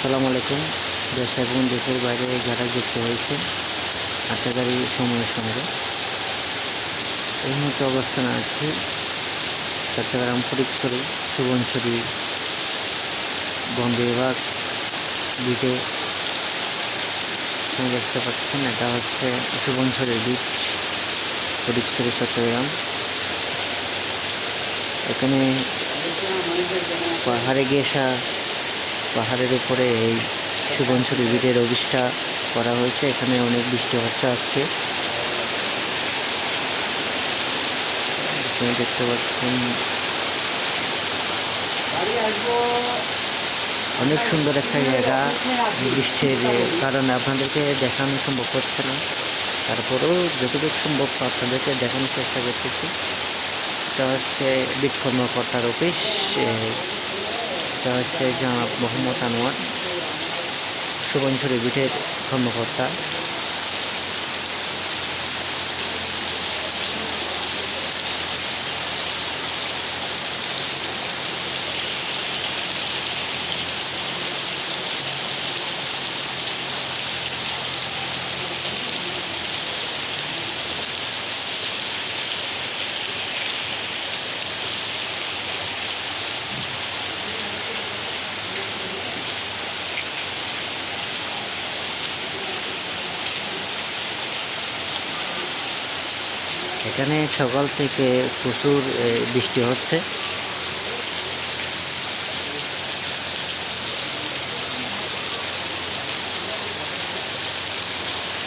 আসসালামু আলাইকুম। দেশ এবং দেশের বাইরে যারা যুক্ত হয়েছে। আশা করি সময়ের সঙ্গে। এই মুহূর্তে অবস্থান আছি চট্টগ্রাম ফরিদপুরে সুবনছড়ি বন বিভাগ আপনি দেখতে পাচ্ছেন, এটা হচ্ছে সুবনছড়ির বিচ ফরিদপুরে চট্টগ্রাম। এখানে পাহাড়ে গেসা পাহাড়ের উপরে এই সুবনছড়ি বিটের অভিষ্ঠা করা হয়েছে। এখানে অনেক বৃষ্টি হচ্ছে আপনি দেখতে পাচ্ছেন। অনেক সুন্দর একটা জায়গা বৃষ্টির কারণে। আপনাদেরকে দেখানো সম্ভব হচ্ছে না। তারপরেও যতটুকু সম্ভব আপনাদেরকে দেখানোর চেষ্টা করতেছি। এটা হচ্ছে বিট কর্মকর্তার অফিস। এটা হচ্ছে জনাব মোহাম্মদ আনোয়ার সুবনছড়ি বিটের কর্মকর্তা এখানে সকাল থেকে প্রচুর বৃষ্টি হচ্ছে।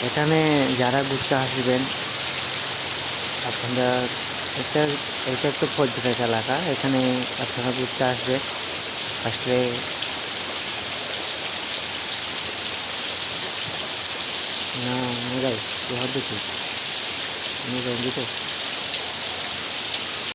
এখানে যারা ঘুরতে আসবেন, আপনারা, এটা এটা তো পর্যটক এলাকা, এখানে আপনারা ঘুরতে আসবেন। আসলে না মোরাই 你干这个